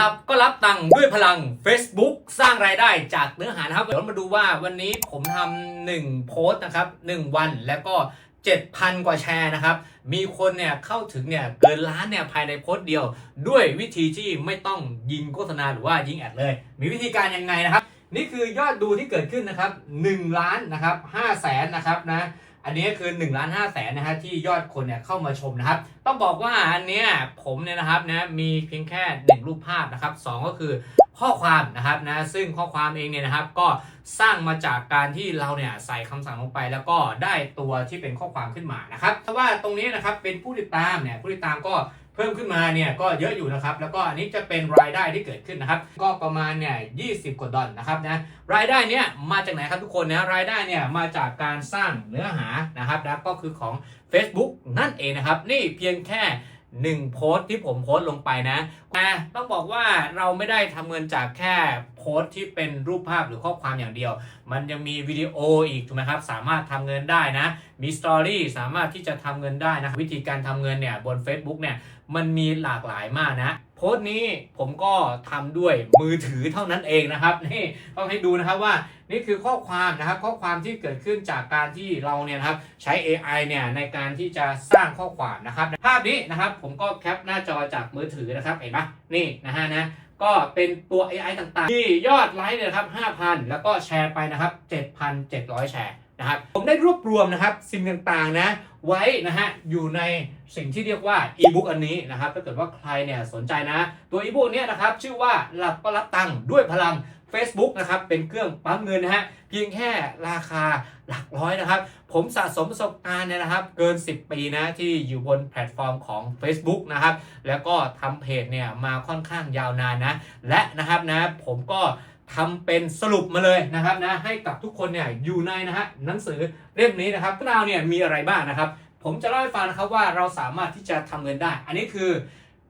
รับก็รับตังค์ด้วยพลัง Facebook สร้างรายได้จากเนื้อหานะครับเดี๋ยวมาดูว่าวันนี้ผมทำหนึ่งโพสต์นะครับหนึ่งวันแล้วก็ 7,000 กว่าแชร์นะครับ มีคนเนี่ยเข้าถึงเนี่ยเกินล้านเนี่ยภายในโพสต์เดียว ด้วยวิธีที่ไม่ต้องยิงโฆษณาหรือว่ายิงแอดเลย มีวิธีการยังไงนะครับ นี่คือยอดดูที่เกิดขึ้นนะครับ1ล้านนะครับ5แสนนะครับนะ อันนี้คือ1ล้านห้าแสนนะฮะที่ยอดคนเนี่ยเข้ามาชมนะครับ ต้องบอกว่าอันเนี้ยผมเนี่ยนะครับนะมีเพียงแค่1รูปภาพนะครับสองก็คือข้อความนะครับนะซึ่งข้อความเองเนี่ยนะครับ ก็สร้างมาจากการที่เราเนี่ยใส่คำสั่งลงไปแล้วก็ได้ตัวที่เป็นข้อความขึ้นมานะครับเพราะว่าตรงนี้นะครับเป็นผู้ติดตามเนี่ยผู้ติดตามก็ พิ่มขึ้นมาเนี่ยก็เยอะอยู่นะครับ แล้วก็อันนี้จะเป็นรายได้ที่เกิดขึ้นนะครับ ก็ประมาณเนี่ยยีกว่าดอลนะครับนะรายได้เนี่ยมาจากไหนครับทุกคนนะรายได้เนี่ยมาจากการสร้างเนื้อหานะครับนะก็คือของ Facebook นั่นเองนะครับ นี่เพียงแค่ หนึ่งโพสต์ที่ผมโพสต์ลงไปนะแต่ต้องบอกว่าเราไม่ได้ทำเงินจากแค่โพสต์ที่เป็นรูปภาพหรือข้อความอย่างเดียว มันยังมีวิดีโออีกถูกไหมครับ สามารถทำเงินได้นะ มีสตอรี่สามารถที่จะทำเงินได้นะ วิธีการทำเงินเนี่ยบน Facebook เนี่ยมันมีหลากหลายมากนะ โพสต์นี้ผมก็ทำด้วยมือถือเท่านั้นเองนะครับนี่ต้องให้ดูนะครับว่านี่คือข้อความนะครับข้อความที่เกิดขึ้นจากการที่เราเนี่ยครับใช้ AI เนี่ยในการที่จะสร้างข้อความนะครับภาพนี้นะครับผมก็แคปหน้าจอจากมือถือนะครับเห็นปะนี่นะฮะนะก็เป็นตัว AI ต่างๆ ที่ยอดไลค์เนี่ยครับ5,000 แล้วก็แชร์ไปนะครับ 7,700 แชร์ นะครับผมได้รวบรวมนะครับสิ่งต่างๆนะไว้นะฮะอยู่ในสิ่งที่เรียกว่าอีบุ๊กอันนี้นะครับถ้าเกิดว่าใครเนี่ยสนใจนะ ตัวอีบุ๊กเนี้ยนะครับชื่อว่าหลับก็รับตังค์ด้วยพลัง Facebook นะครับเป็นเครื่องปั๊มเงินนะฮะเพียงแค่ราคาหลักร้อยนะครับ ผมสะสมประสบการณ์เนี่ยนะครับ เกิน 10 ปีนะที่อยู่บนแพลตฟอร์มของ Facebook นะครับ แล้วก็ทำเพจเนี่ยมาค่อนข้างยาวนานนะ และนะครับนะผมก็ ทำเป็นสรุปมาเลยนะครับนะให้กับทุกคนเนี่ยอยู่ในนะฮะหนังสือเล่มนี้นะครับเราเนี่ยมีอะไรบ้างนะครับ ผมจะเล่าให้ฟังนะครับว่าเราสามารถที่จะทำเงินได้ อันนี้คือ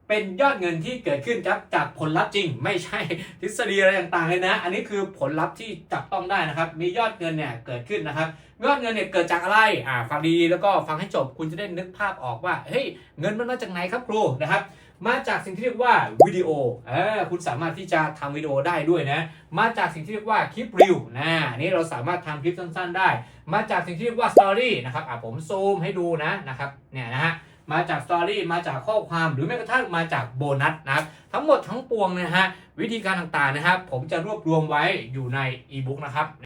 เป็นยอดเงินที่เกิดขึ้นจากจากผลลัพธ์จริง ไม่ใช่ทฤษฎีอะไรต่างๆเลยนะ อันนี้คือผลลัพธ์ที่จับต้องได้นะครับ มียอดเงินเนี่ยเกิดขึ้นนะครับ ยอดเงินเนี่ยเกิดจากอะไรอ่าฟังดีแล้วก็ฟังให้จบคุณจะได้นึกภาพออกว่าเฮ้ยเงินมันมาจากไหนครับครูนะครับมาจากสิ่งที่เรียกว่าวิดีโอเออคุณสามารถที่จะทำวิดีโอได้ด้วยนะ มาจากสิ่งที่เรียกว่าคลิปรีวนะอันนี้เราสามารถทำคลิปสั้นๆได้ มาจากสิ่งที่เรียกว่าสตอรี่นะครับอ่าผมซูมให้ดูนะนะครับเนี่ยนะฮะ มาจากสตอรี่มาจากข้อความหรือแม้กระทั่งมาจากโบนัสนะครับทั้งหมดทั้งปวงนะฮะวิธีการต่างๆนะครับผมจะรวบรวมไว้อยู่ในอีบุ๊กนะครับ